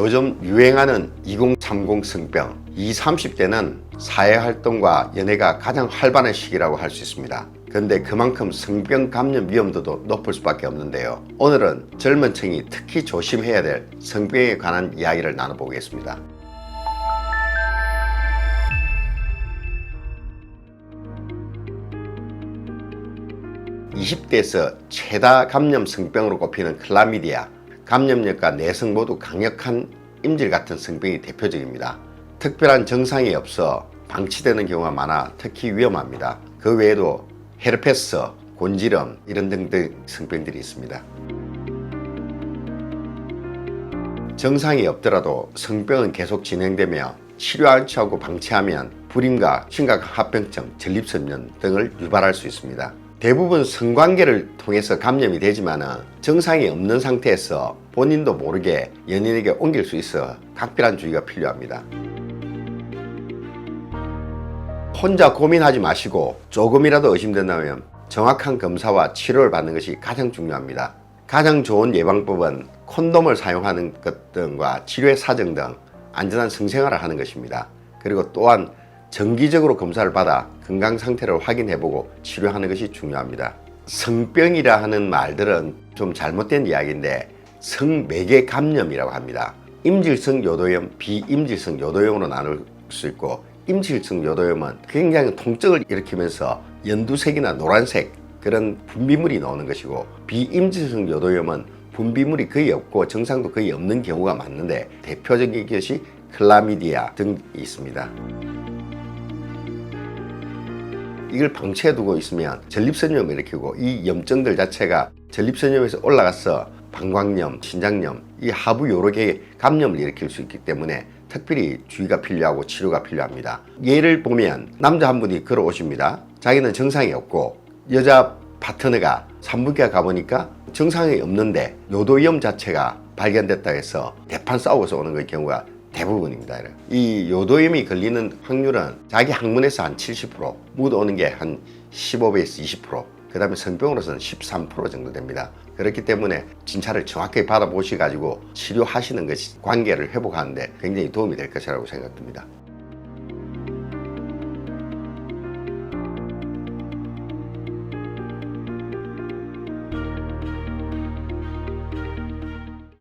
요즘 유행하는 2030 성병, 20, 30대는 사회활동과 연애가 가장 활발한 시기라고 할 수 있습니다. 그런데 그만큼 성병 감염 위험도도 높을 수밖에 없는데요. 오늘은 젊은 층이 특히 조심해야 될 성병에 관한 이야기를 나눠보겠습니다. 20대에서 최다 감염 성병으로 꼽히는 클라미디아, 감염력과 내성 모두 강력한 임질 같은 성병이 대표적입니다. 특별한 증상이 없어 방치되는 경우가 많아 특히 위험합니다. 그 외에도 헤르페스, 곤지름 이런 등등 성병들이 있습니다. 증상이 없더라도 성병은 계속 진행되며 치료하지 않고 방치하면 불임과 심각한 합병증, 전립선염 등을 유발할 수 있습니다. 대부분 성관계를 통해서 감염이 되지만 증상이 없는 상태에서 본인도 모르게 연인에게 옮길 수 있어 각별한 주의가 필요합니다. 혼자 고민하지 마시고 조금이라도 의심된다면 정확한 검사와 치료를 받는 것이 가장 중요합니다. 가장 좋은 예방법은 콘돔을 사용하는 것 등과 치료의 사정 등 안전한 성생활을 하는 것입니다. 그리고 또한 정기적으로 검사를 받아 건강 상태를 확인해보고 치료하는 것이 중요합니다. 성병이라 하는 말들은 좀 잘못된 이야기인데 성매개 감염이라고 합니다. 임질성 요도염, 비임질성 요도염으로 나눌 수 있고 임질성 요도염은 굉장히 통증을 일으키면서 연두색이나 노란색 그런 분비물이 나오는 것이고 비임질성 요도염은 분비물이 거의 없고 증상도 거의 없는 경우가 많은데 대표적인 것이 클라미디아 등이 있습니다. 이걸 방치해 두고 있으면 전립선염을 일으키고 이 염증들 자체가 전립선염에서 올라가서 방광염, 신장염, 이 하부 여러 개의 감염을 일으킬 수 있기 때문에 특별히 주의가 필요하고 치료가 필요합니다. 예를 보면 남자 한 분이 걸어오십니다. 자기는 증상이 없고 여자 파트너가 산부인과 가보니까 증상이 없는데 요도염 자체가 발견됐다 해서 대판 싸워서 오는 그 경우가 대부분입니다. 이 요도염이 걸리는 확률은 자기 항문에서 한 70%, 묻어오는 게 한 15배에서 20%, 그 다음에 성병으로서는 13% 정도 됩니다. 그렇기 때문에 진찰을 정확하게 받아보셔가지고 치료하시는 것이 관계를 회복하는데 굉장히 도움이 될 것이라고 생각됩니다.